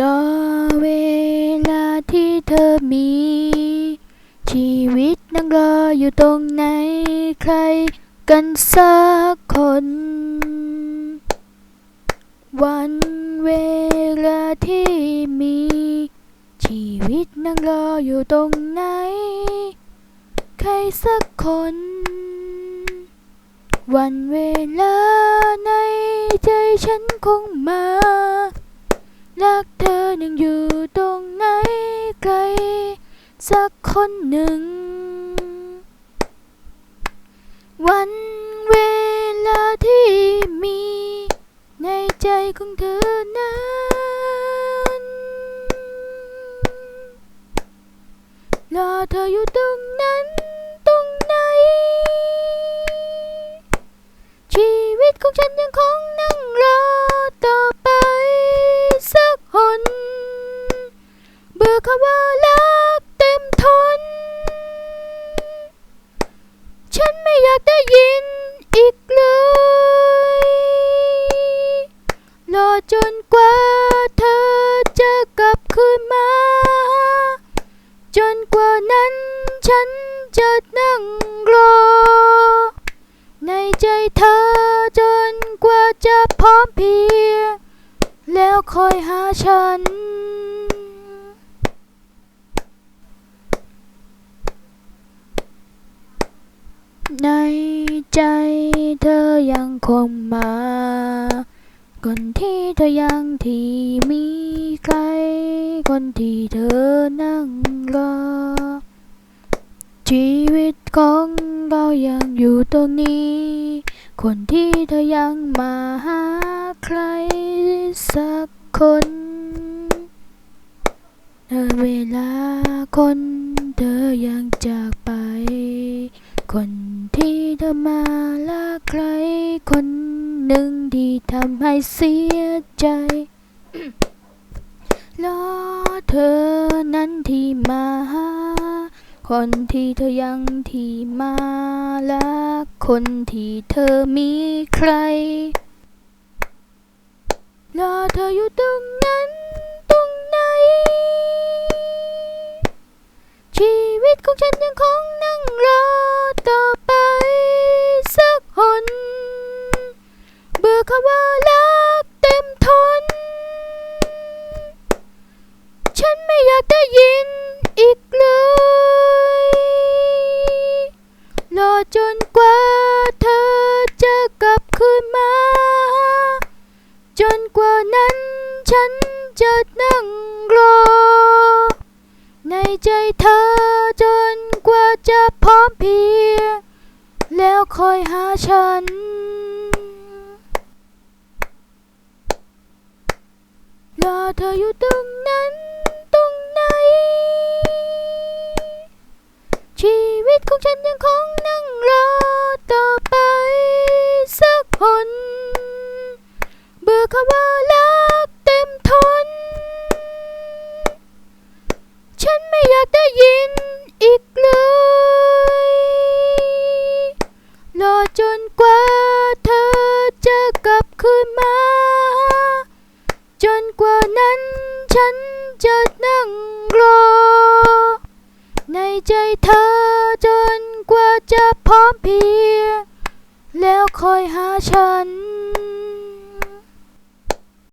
รอเวลาที่เธอมี ชีวิตนั่งรออยู่ตรงไหน ใครกันสักคน วันเวลาที่มี ชีวิตนั่งรออยู่ตรงไหน ใครสักคน วันเวลาในใจฉันคงมา รักเธอยังอยู่ตรงไหนไกล สักคนหนึ่ง วันเวลาที่มี ในใจของเธอนั้นรอเธออยู่ตรงนั้นตรงไหน ชีวิตของฉันยังคงนั่ง จนกว่าเธอจะกลับคืนมา จนกว่านั้นฉันจะนั่งรอ ในใจเธอจนกว่าจะพร้อมเพียง แล้วคอยหาฉันในใจเธอยังคงมา คนที่เธอยังที่มีใคร คนที่เธอนั่งรอ ชีวิตของเรายังอยู่ตรงนี้ คนที่เธอยังมาหาใครสักคนเธอเวลาคนเธอยังจากไป คนที่เธอมาละใครคน หนึ่งที่ทำให้เสียใจรอเธอนั้นที่มาหาคนที่เธอยังที่มาและคนที่เธอมีใครรอเธออยู่ตรงนั้นตรงไหน ชีวิตของฉันยังคงนั่ง จนกว่าเธอจะกลับคืนมา จนกว่านั้นฉันจะนั่งรอ ในใจเธอจนกว่าจะพร้อมเพียงแล้วคอยหาฉัน รอเธออยู่ตรงนั้น ฉันยังคงนั่งรอต่อไปสักคนเบื่อคำว่ารักเต็มทน ฉันไม่อยากได้ยินอีกเลย